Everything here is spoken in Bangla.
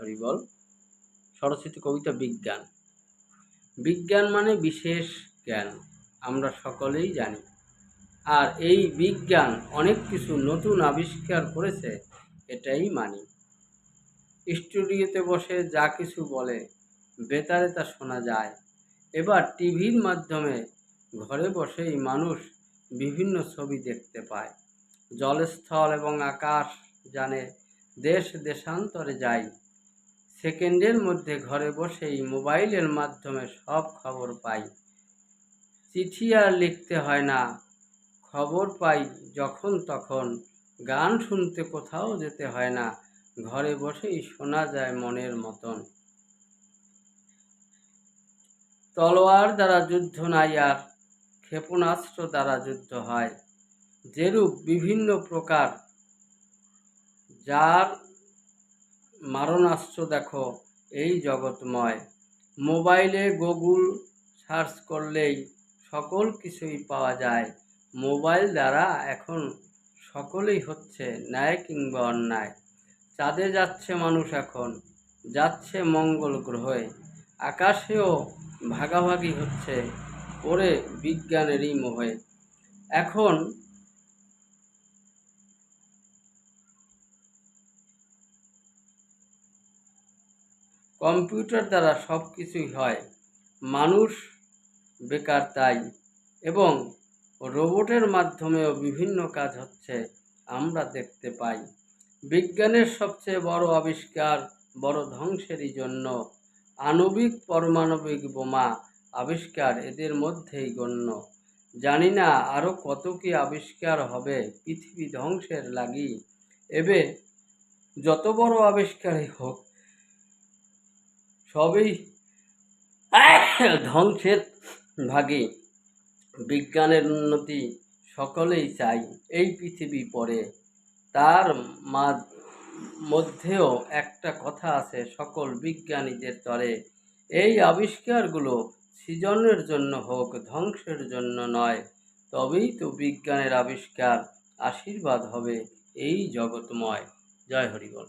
হরিবল সরস্বতী কবিতা বিজ্ঞান। বিজ্ঞান মানে বিশেষ জ্ঞান, আমরা সকলেই জানি। আর এই বিজ্ঞান অনেক কিছু নতুন আবিষ্কার করেছে, এটাই মানি। স্টুডিওতে বসে যা কিছু বলে, বেতারে তা শোনা যায়। এবার টিভির মাধ্যমে ঘরে বসেই মানুষ বিভিন্ন ছবি দেখতে পায়। জলস্থল এবং আকাশ জানে, দেশ দেশান্তরে যায় সেকেন্ডের মধ্যে ঘরে বসেই মোবাইলের মাধ্যমে সব খবর পাই। চিঠি আর লিখতে হয় না। খবর পাই যখন তখন। গান শুনতে কোথাও যেতে হয় না। ঘরে বসেই শোনা যায় মনের মতন। তলোয়ার দ্বারা যুদ্ধ নাই আর, ক্ষেপণাস্ত্র দ্বারা যুদ্ধ হয়। যেরূপ বিভিন্ন প্রকার, যার মারণাস্ত্র দেখো, এই জগৎময়। মোবাইলে গুগল সার্চ করলেই সকল কিছুই পাওয়া যায়। মোবাইল দ্বারা এখন সকলেই হচ্ছে ন্যায় কিংবা অন্যায়। চাঁদে যাচ্ছে মানুষ এখন, যাচ্ছে মঙ্গল গ্রহে। আকাশেও ভাগাভাগি হচ্ছে ওরে বিজ্ঞানেরই মোহে। এখন কম্পিউটার দ্বারা সব কিছুই হয়। মানুষ বেকার তাই। এবং রোবটের মাধ্যমেও বিভিন্ন কাজ হচ্ছে, আমরা দেখতে পাই। বিজ্ঞানের সবচেয়ে বড় আবিষ্কার বড় ধ্বংসেরই জন্য আণবিক পরমাণবিক বোমা আবিষ্কার এদের মধ্যেই গণ্য। জানি না আরও কত কি আবিষ্কার হবে পৃথিবী ধ্বংসের লাগি। এবে যত বড় আবিষ্কারই হোক সবই ধ্বংসের ভাগে। বিজ্ঞানের উন্নতি সকলেই চাই এই পৃথিবী পরে। তার মধ্যেও একটা কথা আছে, সকল বিজ্ঞানীদের তরে এই আবিষ্কারগুলো সৃজনের জন্য হোক, ধ্বংসের জন্য নয়, তবেই তো বিজ্ঞানের আবিষ্কার আশীর্বাদ হবে এই জগৎময়। জয় হরিবল।